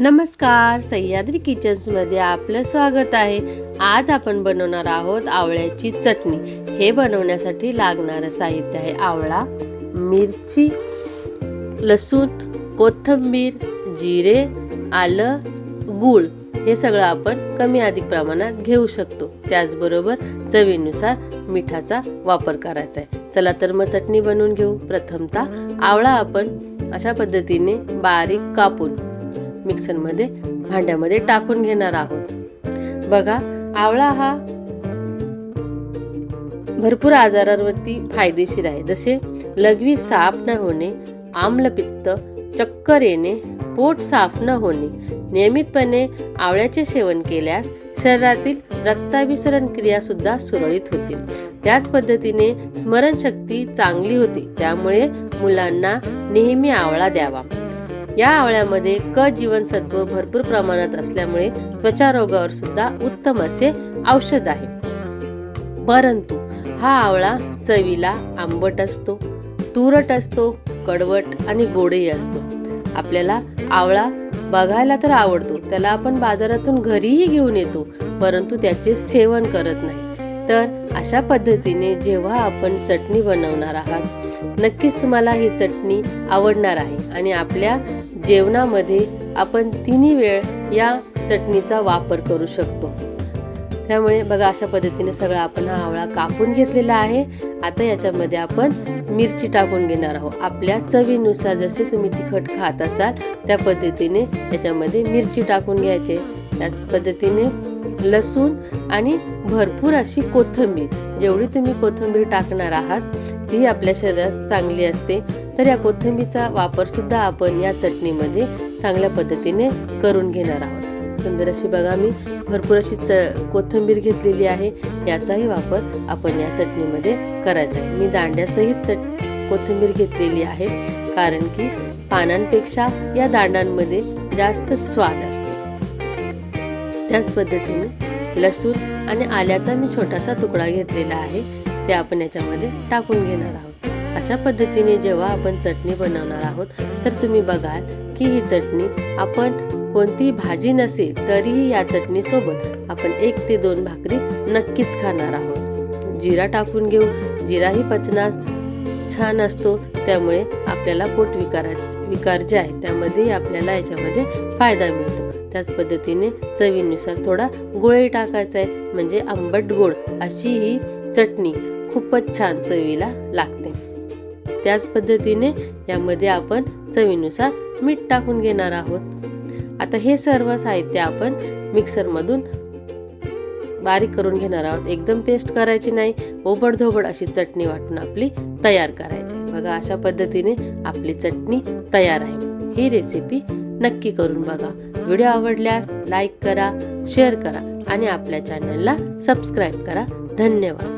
नमस्कार सह्याद्री किचन्समध्ये आपलं स्वागत आहे. आज आपण बनवणार आहोत आवळ्याची चटणी. हे बनवण्यासाठी लागणारं साहित्य आहे आवळा मिरची लसूण कोथिंबीर जिरे आलं गूळ. हे सगळं आपण कमी अधिक प्रमाणात घेऊ शकतो. त्याचबरोबर चवीनुसार मिठाचा वापर करायचा आहे. चला तर मग चटणी बनवून घेऊ. प्रथमतः आवळा आपण अशा पद्धतीने बारीक कापून मिक्सरमध्ये भांड्यामध्ये टाकून घेणार आहोत. बघा आवळा हा भरपूर आजारांवरती फायदेशीर आहे. जसे लघवी साफ न होणे आम्लपित्त चक्कर येणे पोट साफ न होणे नियमितपणे आवळ्याचे सेवन केल्यास शरीरातील रक्ताभिसरण क्रिया सुद्धा सुरळीत होते. त्याच पद्धतीने स्मरणशक्ती चांगली होते. त्यामुळे मुलांना नेहमी आवळा द्यावा. या आवळ्यामध्ये क जीवनसत्व भरपूर प्रमाणात असल्यामुळे त्वचा रोगावर सुद्धा उत्तम असे औषध आहे. परंतु हा आवळा चवीला आंबट असतो तुरट असतो कडवट आणि गोडही असतो. आपल्याला आवळा बघायला तर आवडतो त्याला आपण बाजारातून घरीही घेऊन येतो परंतु त्याचे सेवन करत नाही. तर अशा पद्धतीने जेव्हा आपण चटणी बनवणार आहात नक्कीच तुम्हाला ही चटणी आवडणार आहे आणि आपल्या जेवणामध्ये आपण तिन्ही वेळ या चटणीचा वापर करू शकतो. त्यामुळे बघा अशा पद्धतीने सगळा आपण हा आवळा कापून घेतलेला आहे. आता याच्यामध्ये आपण मिरची टाकून घेणार आहोत. आपल्या चवीनुसार जसे तुम्ही तिखट खात असाल त्या पद्धतीने याच्यामध्ये मिरची टाकून घ्यायचे. त्याच पद्धतीने लसूण आणि भरपूर अशी कोथिंबीर. जेवढी तुम्ही कोथिंबीर टाकणार आहात ती आपल्या शरीरास चांगली असते. तर या कोथिंबीरचा वापर सुद्धा आपण या चटणीमध्ये चांगल्या पद्धतीने करून घेणार आहोत. सुंदर अशी बघा मी भरपूर अशी च कोथिंबीर घेतलेली आहे. याचाही वापर आपण या चटणीमध्ये करायचा आहे. मी दांड्यासहित चट कोथिंबीर घेतलेली आहे. कारण की पानांपेक्षा या दांडांमध्ये जास्त स्वाद असतो. त्याच पद्धतीने लसूण आणि आल्याचा मी छोटासा तुकडा घेतलेला आहे. ते आपण याच्यामध्ये टाकून घेणार आहोत. अशा पद्धतीने जेव्हा आपण चटणी बनवणार आहोत तर तुम्ही बघाल की ही चटणी आपण कोणती भाजी नसेल तरीही या चटणीसोबत आपण एक ते दोन भाकरी नक्कीच खाणार आहोत. जिरा टाकून घेऊ. जिराही पचनास छान असतो. त्यामुळे आपल्याला पोट विकारा विकार जे आहे त्यामध्येही आपल्याला याच्यामध्ये फायदा मिळतो. त्याच पद्धतीने चवीनुसार थोडा गुळही टाकायचा आहे. म्हणजे आंबट गोड अशी ही चटणी खूपच छान चवीला लागते. त्याच पद्धतीने यामध्ये आपण चवीनुसार मीठ टाकून घेणार आहोत. आता हे सर्व साहित्य आपण मिक्सरमधून बारीक करून घेणार आहोत. एकदम पेस्ट करायची नाही. ओबडधोबड अशी चटणी वाटून आपली तयार करायची बघा अशा पद्धतीने आपली चटणी तयार आहे. ही रेसिपी नक्की करून बघा. व्हिडिओ आवडल्यास लाईक करा शेअर करा आणि आपल्या चॅनलला सबस्क्राईब करा. धन्यवाद.